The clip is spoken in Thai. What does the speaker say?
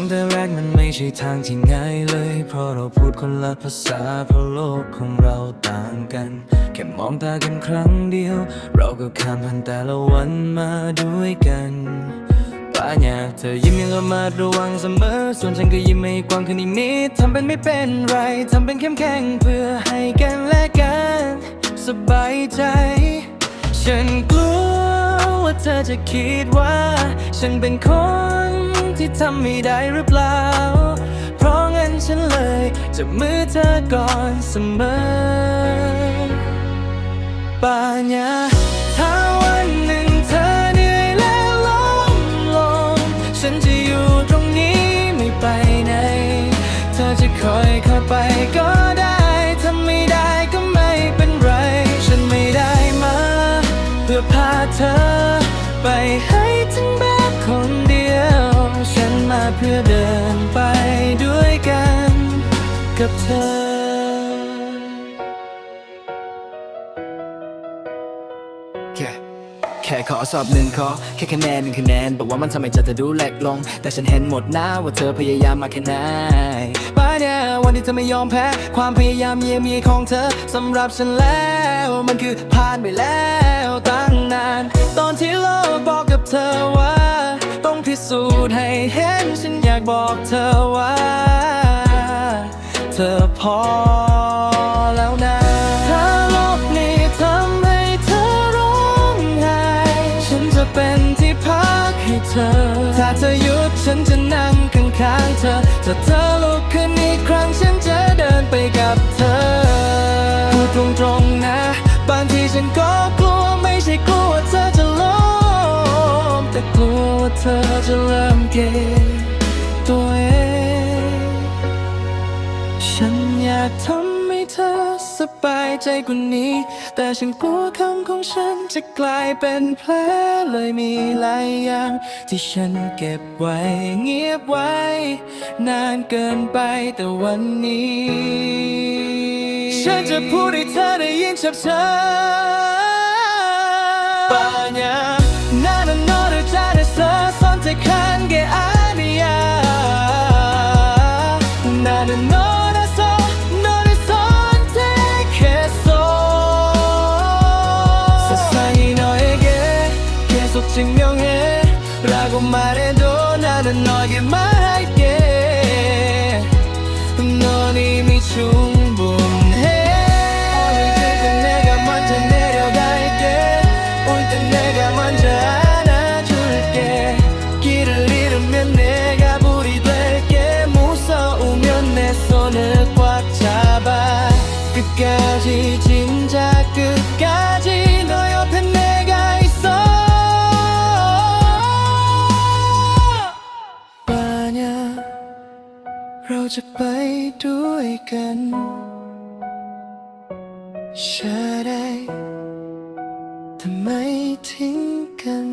ตั้งแต่แรกมันไม่ใช่ทางที่ง่ายเลย เพราะเราพูดคนละภาษาเพราะโลกของเราต่างกัน แค่มองตากันครั้งเดียว เราก็ข้ามผ่านแต่ละวันมาด้วยกันป้าอยากเธอยิ้มยังระมัดระวังเสมอ ส่วนฉันก็ยิ้มไม่กว้างขึ้นอีกนิดทำเป็นไม่เป็นไรทำเป็นเข้มแข็งเพื่อให้กันและกันสบายใจ ฉันกลัวว่าเธอจะคิดว่า ฉันเป็นคน ที่ทำไม่ได้หรือเปล่า เพราะงั้นฉันเลยจะมือเธอก่อนเสมอป่าญาถ้าวันหนึ่งเธอเหนื่อยและล้มลง ฉันจะอยู่ตรงนี้ไม่ไปไหน เธอจะคอยเข้าไปก็ได้ถ้าไม่ได้ก็ไม่เป็นไร ฉันไม่ได้มา เพื่อพาเธอไปให้ถึง เพื่อเดินไปด้วยกันกับเธอแค่ขอสอบหนึ่งขอแค่คะแนนหนึ่งคะแนน บอกว่ามันทำให้ใจเธอดูแหลกลง แต่ฉันเห็นหมดหนะว่าเธอพยายามมาแค่ไหนป้าเนี่ยวันที่เธอไม่ยอมแพ้ ความพยายามเยี่ยมเยียของเธอสำหรับฉันแล้ว มันคือผ่านไปแล้วตั้งนาน ตอนที่โลกบอกกับเธอว่า ต้องพิสูจน์ให้เห็น บอกเธอว่า เธอพอแล้วนะถ้าโลกนี้ทำให้เธอร้องไห้ฉันจะเป็นที่พักให้เธอ ถ้าเธอหยุดฉันจะนั่งข้างๆเธอ ถ้าเธอลุกขึ้นอีกครั้งฉันจะเดินไปกับเธอพูดตรงๆนะบางทีฉันก็กลัวไม่ใช่กลัวว่าเธอจะล้มแต่กลัวว่าเธอจะเริ่มเก็บ ตัวเอง ฉันอยากทำให้เธอสบายใจกว่านี้ แต่ฉันกลัวคำของฉันจะกลายเป็นแผลเลยมีหลายอย่าง ที่ฉันเก็บไว้เงียบไว้ นานเกินไปแต่วันนี้ ฉันจะพูดให้เธอได้ยินชัดๆปัญญา None another that is us on the can get out 계속 증명해 라고 말해도 나는 너에게 말할게. 넌 이미 충분해. 어느덧 내가 먼저 내려갈게. 올땐 내가 먼저 เราจะไปด้วยกันเชื่อได้แต่ไม่ทิ้งกัน